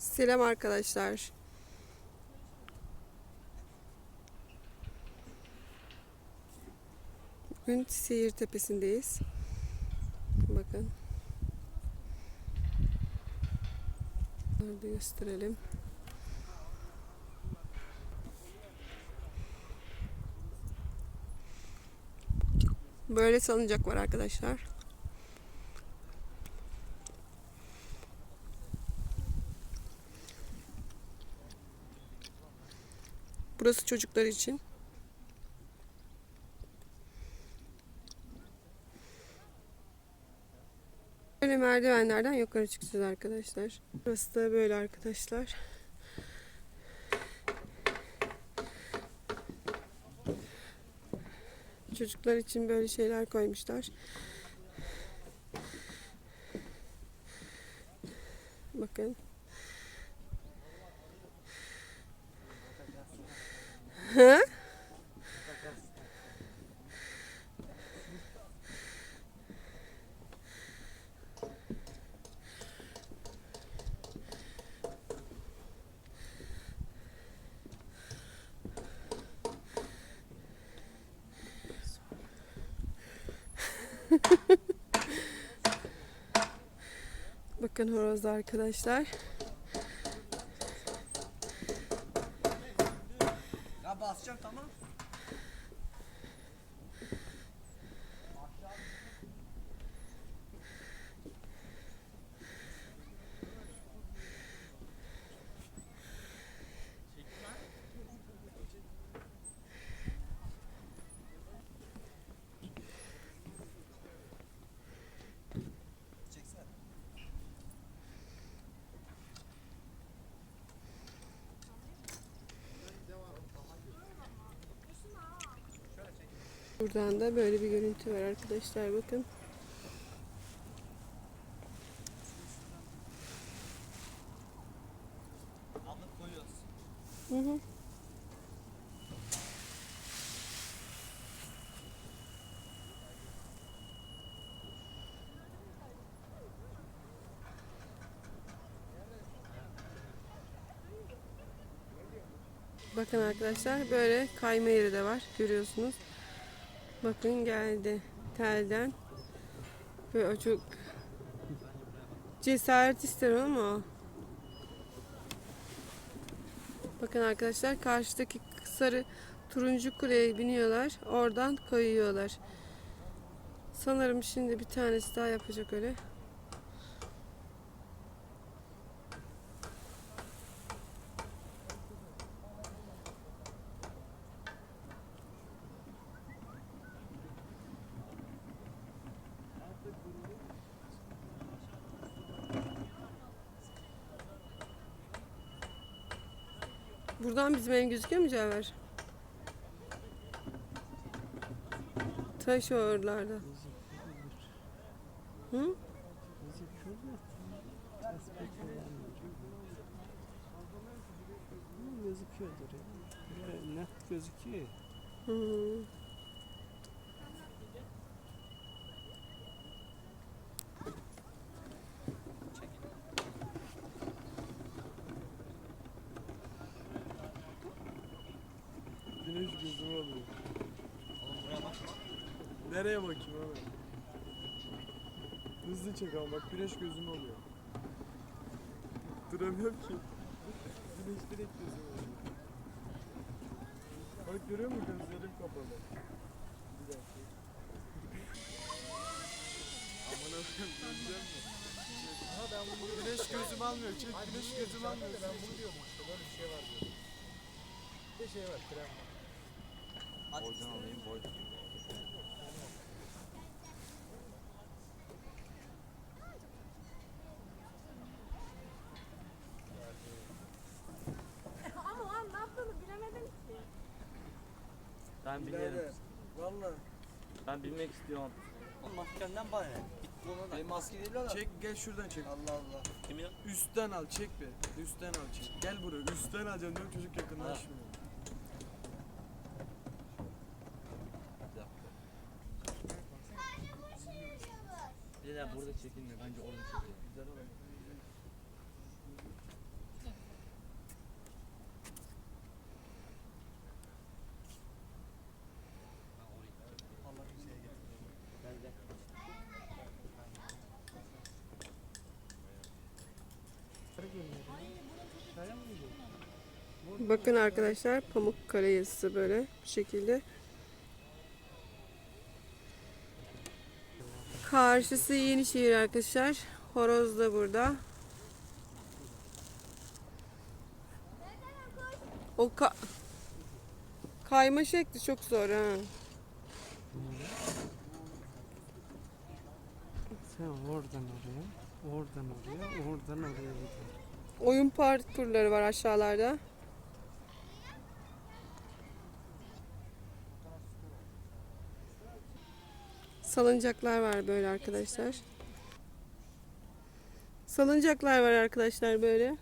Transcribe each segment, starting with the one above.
Selam arkadaşlar. Bugün Seyir Tepesi'ndeyiz. Bakın. Orada gösterelim. Böyle salıncak var arkadaşlar. Burası çocuklar için. Böyle merdivenlerden yukarı çıkacağız arkadaşlar. Burası da böyle arkadaşlar. Çocuklar için böyle şeyler koymuşlar. Bakın. Hı? Bakın horozda arkadaşlar. Ya basacağım tamam. Buradan da böyle bir görüntü var arkadaşlar bakın. Hı hı. Bakın arkadaşlar böyle kayma yeri de var görüyorsunuz. Bakın geldi telden. Böyle o çok cesaret ister ama. Bakın arkadaşlar karşıdaki sarı turuncu kuleye biniyorlar. Oradan kayıyorlar. Sanırım şimdi bir tanesi daha yapacak öyle. Buradan bizim ev gözüküyor mu Caver? Taş oralarda. Hı? Gözüküyordur ya. Net gözüküyor. Hı. Güneş gözüme oluyor. Oğlum buraya bak. Nereye bakayım abi? Hızlı çek ama bak güneş gözüme oluyor. Duramıyorum ki. Güneş direkt gözüme oluyor. Bak görüyor musun gözlerim kapalı. Bir dakika. Aman Allah'ım göreceğim mi? Ha ben bunu güneş gözüm almıyor. Çek güneş gözüm almıyor. Ben bunu diyorum işte böyle bir şey var diyorum. Bir şey var krem var. Boydan alayım boy. Ama lan ne yaptığını bilemedim ki. Ben bilirim. Valla. Ben bilmek istiyorum. Oğlum maskenden bana ne? Git koluna. Benim maske değil lan. Çek gel şuradan çek. Allah Allah. Emin ol. Üstten al çek bir. Üstten al çek. Gel buraya üstten alacaksın diyorum çocuk yakınlaşmıyor. Mesela burada çekilme bence orada çekilme. Güzel olur. Bakın arkadaşlar Pamukkale yazısı böyle bu şekilde. Karşısı Yenişehir arkadaşlar. Horoz da burada. O ka- kayma şekli çok zor ha. Sen oradan oraya, oradan oraya, oradan oraya gidiyor. Oyun parkurları var aşağılarda. Salıncaklar var böyle arkadaşlar. Salıncaklar var arkadaşlar böyle.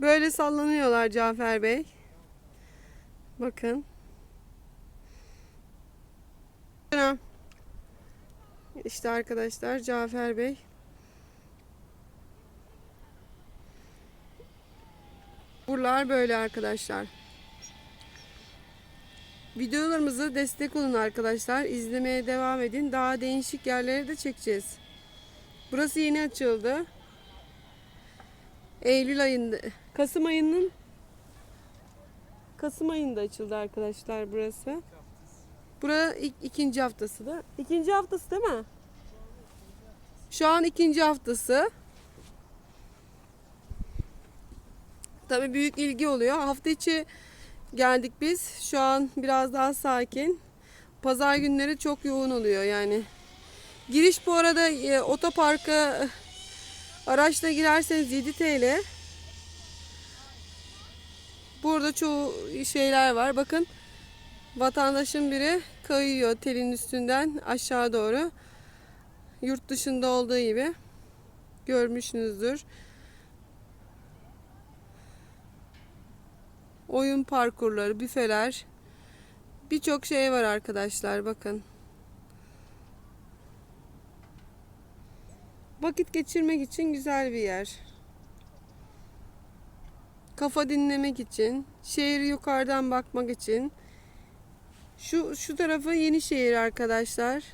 Böyle sallanıyorlar Cafer Bey. Bakın. İşte arkadaşlar Cafer Bey. Buralar böyle arkadaşlar. Videolarımızı destek olun arkadaşlar. İzlemeye devam edin. Daha değişik yerlere de çekeceğiz. Burası yeni açıldı. Eylül ayında, Kasım ayının Kasım ayında açıldı arkadaşlar burası. Bura ilk, ikinci haftası da. İkinci haftası değil mi? Şu an ikinci haftası. Tabii büyük ilgi oluyor. Hafta içi geldik biz. Şu an biraz daha sakin. Pazar günleri çok yoğun oluyor yani. Giriş bu arada e, otoparka e, araçla girerseniz 7 TL. Burada çoğu şeyler var. Bakın vatandaşın biri kayıyor telin üstünden aşağı doğru. Yurt dışında olduğu gibi görmüşsünüzdür. Oyun parkurları, büfeler. Birçok şey var arkadaşlar bakın. Vakit geçirmek için güzel bir yer. Kafa dinlemek için, şehri yukarıdan bakmak için. Şu şu tarafı Yenişehir arkadaşlar.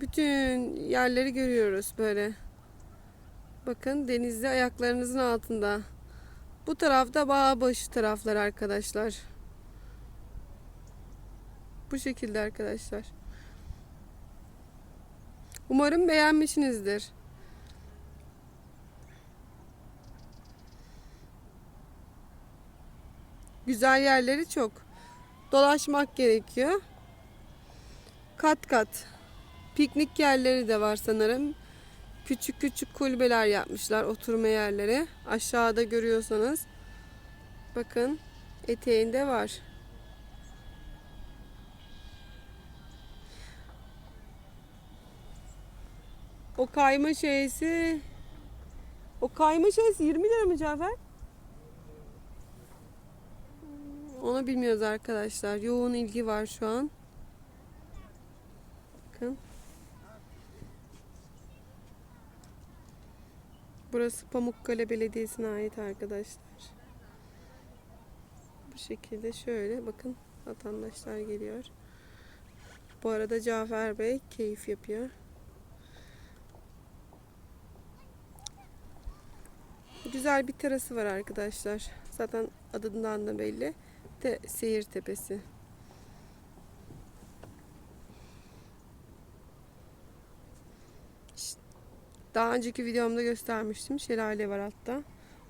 Bütün yerleri görüyoruz böyle. Bakın denizde ayaklarınızın altında. Bu tarafta Bağbaşı taraflar arkadaşlar. Bu şekilde arkadaşlar. Umarım beğenmişsinizdir. Güzel yerleri çok. Dolaşmak gerekiyor. Kat kat. Piknik yerleri de var sanırım. Küçük küçük kulübeler yapmışlar oturma yerleri. Aşağıda görüyorsanız bakın eteğinde var. O kayma şeysi o kayma şeysi 20 lira mı Cafer? Onu bilmiyoruz arkadaşlar. Yoğun ilgi var şu an. Bakın. Burası Pamukkale Belediyesi'ne ait arkadaşlar. Bu şekilde şöyle bakın vatandaşlar geliyor. Bu arada Cafer Bey keyif yapıyor. Güzel bir terası var arkadaşlar. Zaten adından da belli. De Seyir Tepesi. Daha önceki videomda göstermiştim. Şelale var hatta.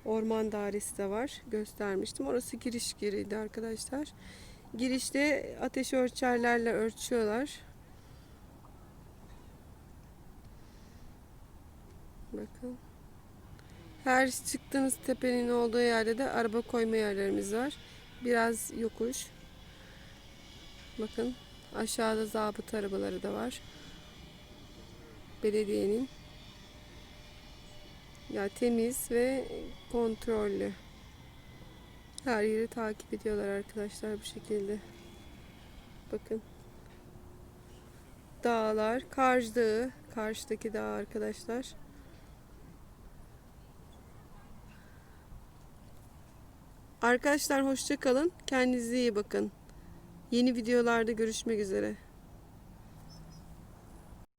Orman dairesi de var. Göstermiştim. Orası giriş giriydi arkadaşlar. Girişte ateş ölçerlerle ölçüyorlar. Bakın. Her çıktığınız tepenin olduğu yerde de araba koyma yerlerimiz var. Biraz yokuş. Bakın aşağıda zabıt arabaları da var. Belediyenin. Ya temiz ve kontrollü. Her yeri takip ediyorlar arkadaşlar bu şekilde. Bakın. Dağlar, Karş Dağı, karşıdaki dağ arkadaşlar. Arkadaşlar hoşça kalın. Kendinize iyi bakın. Yeni videolarda görüşmek üzere.